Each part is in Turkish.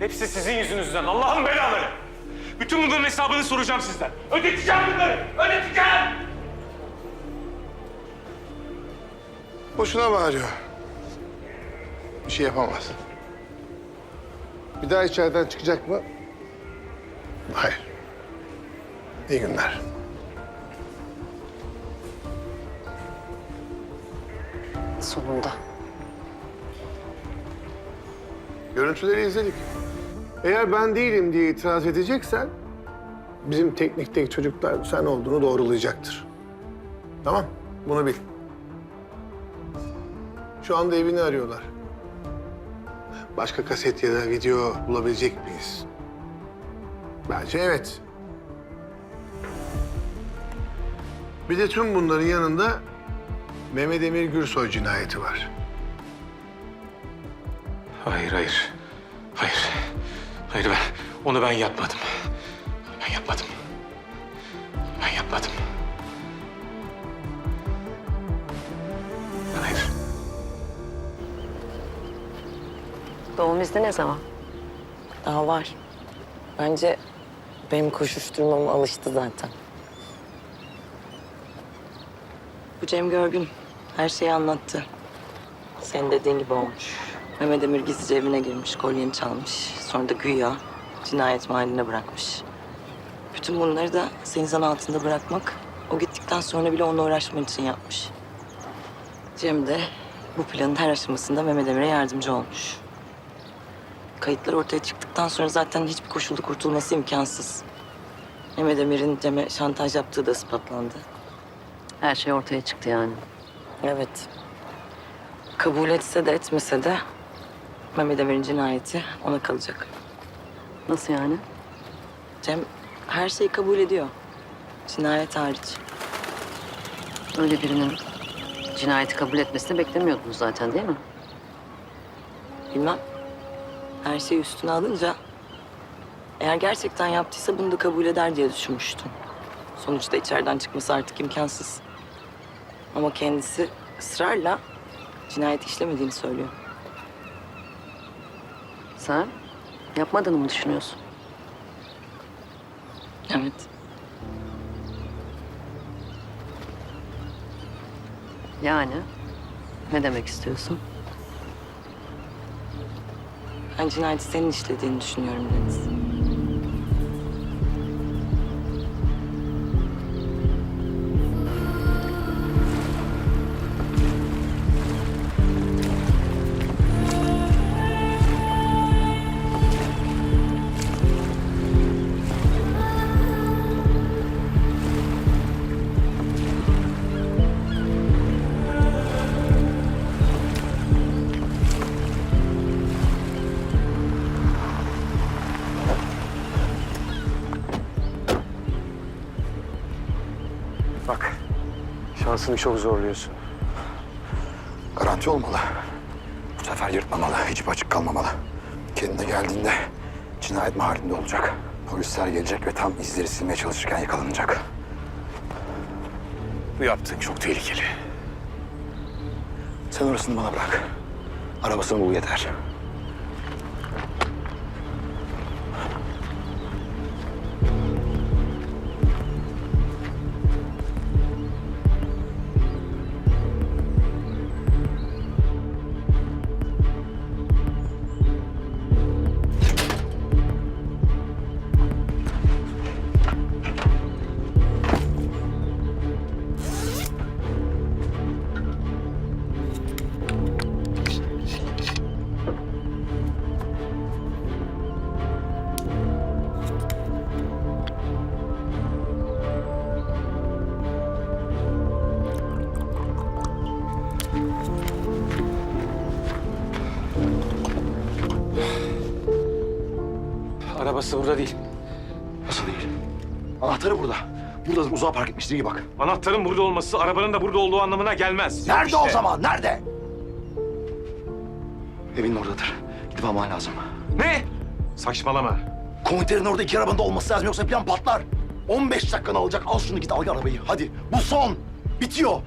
Hepsi sizin yüzünüzden. Allah'ın belaları. Bütün bunların hesabını soracağım sizden. Ödeteceğim bunları. Ödeteceğim. Boşuna bağırıyor. Bir şey yapamaz. Bir daha içeriden çıkacak mı? Hayır. İyi günler. Sonunda. Görüntüleri izledik. Eğer ben değilim diye itiraz edeceksen... ...bizim teknikteki çocuklar sen olduğunu doğrulayacaktır. Tamam, bunu bil. Şu anda evini arıyorlar. Başka kaset ya da video bulabilecek miyiz? Bence evet. Bir de tüm bunların yanında Mehmet Emir Gürsoy cinayeti var. Hayır, hayır. Hayır. Hayır ben, onu ben yapmadım. Ben yapmadım. Ben yapmadım. Hayır. Doğum izni ne zaman? Daha var. Bence benim koşuşturmama alıştı zaten. Bu Cem Görgün her şeyi anlattı. Senin dediğin gibi olmuş. Mehmet Emir gizlice evine girmiş, kolyeni çalmış. Sonra da güya cinayet mahalline bırakmış. Bütün bunları da senin zan altında bırakmak, o gittikten sonra bile onunla uğraşman için yapmış. Cem de bu planın her aşamasında Mehmet Emir'e yardımcı olmuş. Kayıtlar ortaya çıktıktan sonra zaten hiçbir koşulda kurtulması imkansız. Mehmet Emir'in Cem'e şantaj yaptığı da ispatlandı. Her şey ortaya çıktı yani. Evet. Kabul etse de etmese de Mehmet Emir'in cinayeti ona kalacak. Nasıl yani? Cem her şeyi kabul ediyor. Cinayet hariç. Öyle birinin cinayeti kabul etmesini beklemiyordunuz zaten değil mi? Bilmem. Her şeyi üstüne alınca eğer gerçekten yaptıysa bunu da kabul eder diye düşünmüştüm. Sonuçta içeriden çıkması artık imkansız. Ama kendisi ısrarla cinayet işlemediğini söylüyor. Sen yapmadığını mı düşünüyorsun? Evet. Yani ne demek istiyorsun? Ben cinayeti senin işlediğini düşünüyorum Deniz. Şansını çok zorluyorsun. Garanti olmalı. Bu sefer yırtmamalı, hiç açık kalmamalı. Kendine geldiğinde cinayet mahallinde olacak. Polisler gelecek ve tam izleri silmeye çalışırken yakalanacak. Bu yaptığın çok tehlikeli. Sen orasını bana bırak. Arabasını bul yeter. Arabası burada değil. Nasıl değil? Anahtarı burada. Burada uzağa park etmiştir iyi bak. Anahtarın burada olması arabanın da burada olduğu anlamına gelmez. Nerede İşte. o zaman? Nerede? Evinin oradadır. Gidip alman lazım. Ne? Saçmalama. Komiterin orada iki arabanın da olması lazım yoksa plan patlar. 15 dakikanı alacak. Al şunu git al arabayı. Hadi. Bu son. Bitiyor.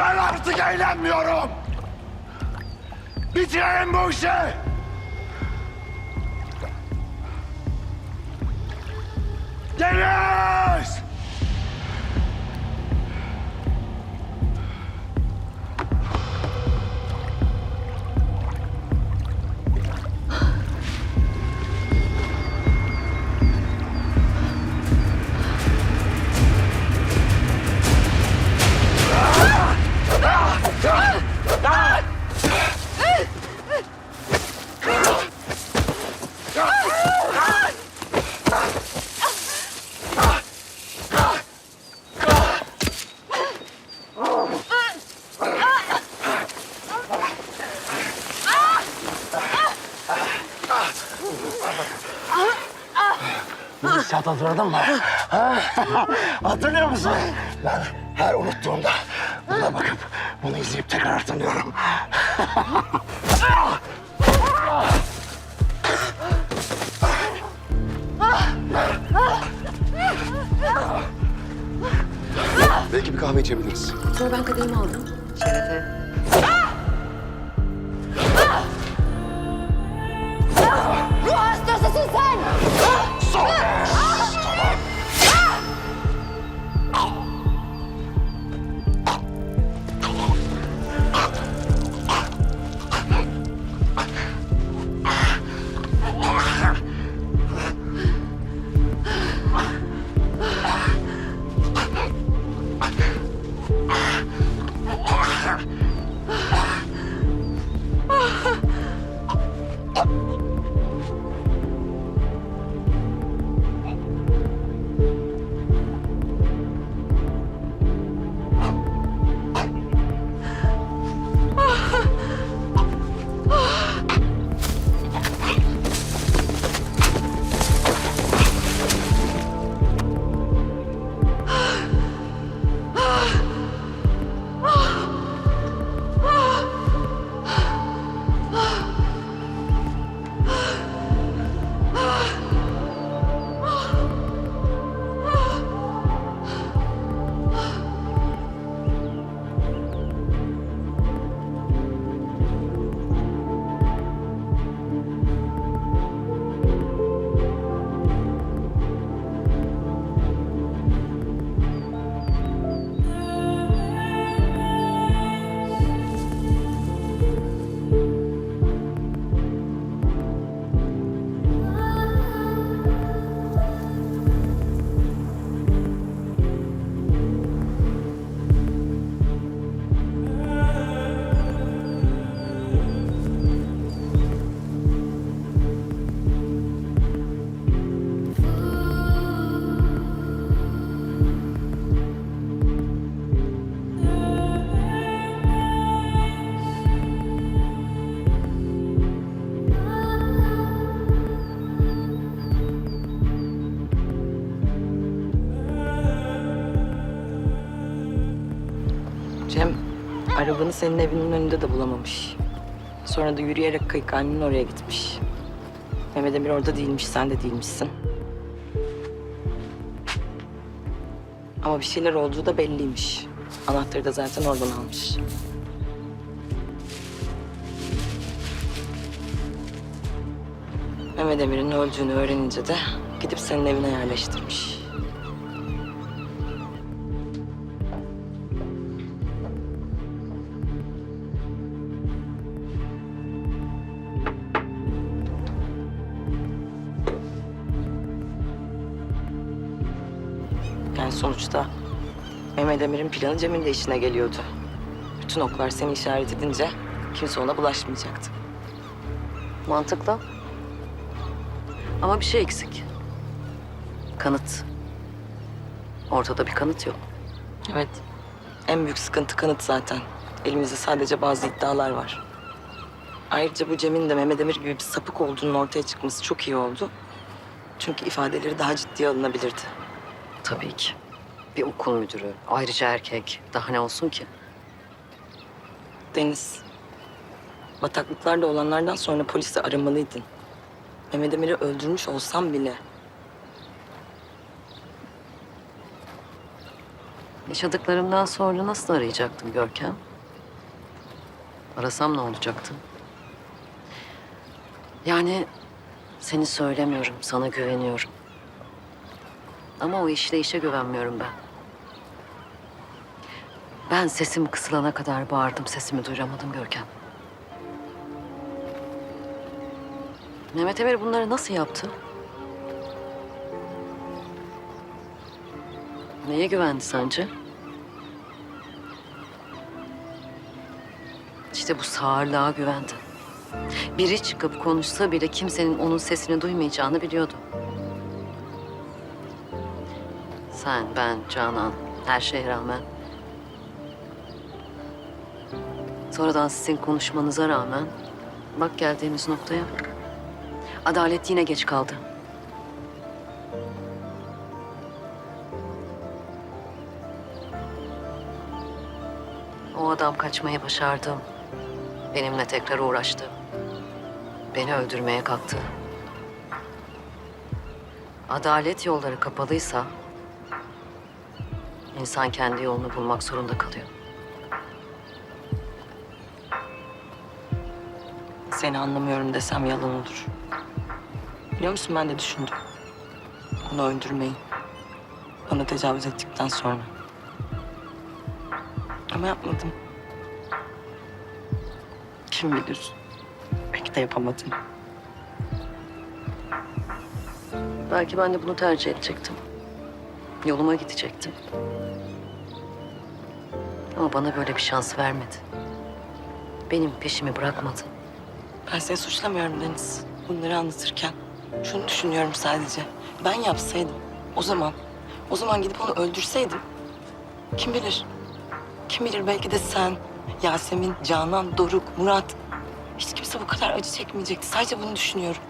Ben artık eğlenmiyorum! Bitirelim bu işi! Deniz! Hissiyat hatırladın mı? Ha? Hatırlıyor musun? Ben her unuttuğumda buna bakıp bunu izleyip tekrar hatırlıyorum. Belki bir kahve içebiliriz. Sonra ben kaderimi aldım. Şerefe. Ruh hastasısın sen! Arabanı senin evinin önünde de bulamamış. Sonra da yürüyerek kayıkhanenin oraya gitmiş. Mehmet Emir orada değilmiş, sen de değilmişsin. Ama bir şeyler olduğu da belliymiş. Anahtarı da zaten oradan almış. Mehmet Emir'in öldüğünü öğrenince de gidip senin evine yerleştirmiş. Mehmet Emir'in planı Cem'in de işine geliyordu. Bütün oklar seni işaret edince kimse ona bulaşmayacaktı. Mantıklı. Ama bir şey eksik. Kanıt. Ortada bir kanıt yok. Evet. En büyük sıkıntı kanıt zaten. Elimizde sadece bazı iddialar var. Ayrıca bu Cem'in de Mehmet Emir gibi bir sapık olduğunun ortaya çıkması çok iyi oldu. Çünkü ifadeleri daha ciddiye alınabilirdi. Tabii ki. Bir okul müdürü, ayrıca erkek. Daha ne olsun ki? Deniz, bataklıklarda olanlardan sonra polisi aramalıydın. Mehmet Emir'i öldürmüş olsam bile Yaşadıklarımdan sonra nasıl arayacaktım Görkem? Arasam ne olacaktı? Yani seni söylemiyorum, sana güveniyorum. Ama o işle işe güvenmiyorum ben. Ben sesim kısılana kadar bağırdım, sesimi duyuramadım Görkem. Mehmet Emir bunları nasıl yaptı? Neye güvendi sence? İşte bu sağırlığa güvendi. Biri çıkıp konuşsa bile kimsenin onun sesini duymayacağını biliyordu. Sen, ben, Canan, her şeye rağmen... Sonradan sizin konuşmanıza rağmen... Bak geldiğimiz noktaya. Adalet yine geç kaldı. O adam kaçmayı başardı. Benimle tekrar uğraştı. Beni öldürmeye kalktı. Adalet yolları kapalıysa insan kendi yolunu bulmak zorunda kalıyor. seni anlamıyorum desem yalan olur. Biliyor musun ben de düşündüm. Onu öldürmeyi. Bana tecavüz ettikten sonra. Ama yapmadım. Kim bilir? Belki de yapamadım. Belki ben de bunu tercih edecektim. Yoluma gidecektim. Ama bana böyle bir şans vermedi. Benim peşimi bırakmadı. Ben seni suçlamıyorum Deniz. Bunları anlatırken. Şunu düşünüyorum sadece. Ben yapsaydım o zaman, o zaman gidip onu öldürseydim. Kim bilir? Kim bilir belki de sen, Yasemin, Canan, Doruk, Murat. Hiç kimse bu kadar acı çekmeyecekti. Sadece bunu düşünüyorum.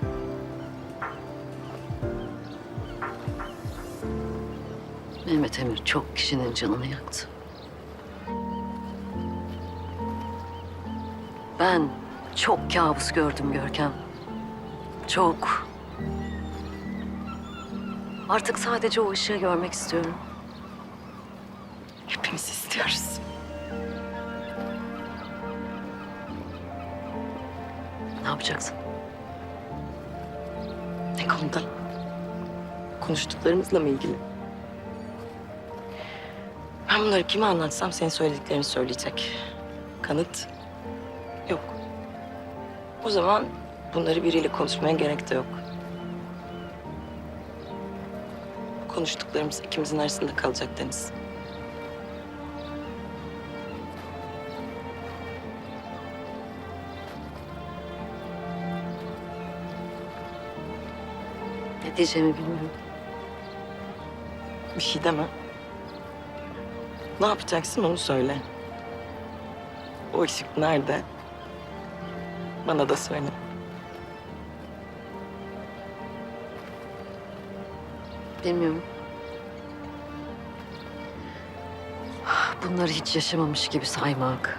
Mehmet Emir çok kişinin canını yaktı. Ben çok kabus gördüm Görkem. Çok. Artık sadece o ışığı görmek istiyorum. Hepimiz istiyoruz. Ne yapacaksın? Ne konuda? Konuştuklarımızla mı ilgili? Ben bunları kime anlatsam senin söylediklerini söyleyecek. Kanıt. O zaman bunları biriyle konuşmaya gerek de yok. Konuştuklarımız ikimizin arasında kalacak Deniz. Ne diyeceğimi bilmiyorum. Bir şey deme. Ne yapacaksın onu söyle. O ışık nerede? Bana da söyle. Bilmiyorum. Bunları hiç yaşamamış gibi saymak.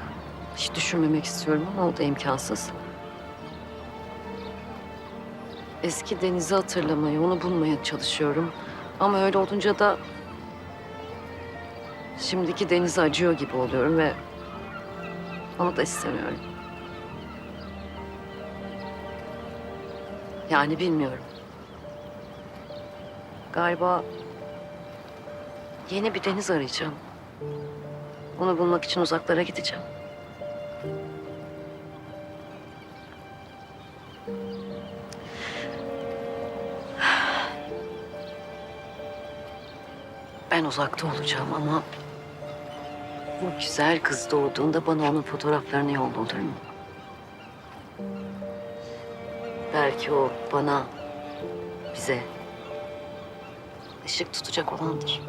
Hiç düşünmemek istiyorum ama o da imkansız. Eski Deniz'i hatırlamaya, onu bulmaya çalışıyorum. Ama öyle olunca da şimdiki Deniz'e acıyor gibi oluyorum ve onu da istemiyorum. Yani bilmiyorum. Galiba yeni bir deniz arayacağım. Onu bulmak için uzaklara gideceğim. Ben uzakta olacağım ama bu güzel kız doğduğunda bana onun fotoğraflarını yolla olur mu? Belki o bana, bize ışık tutacak olandır.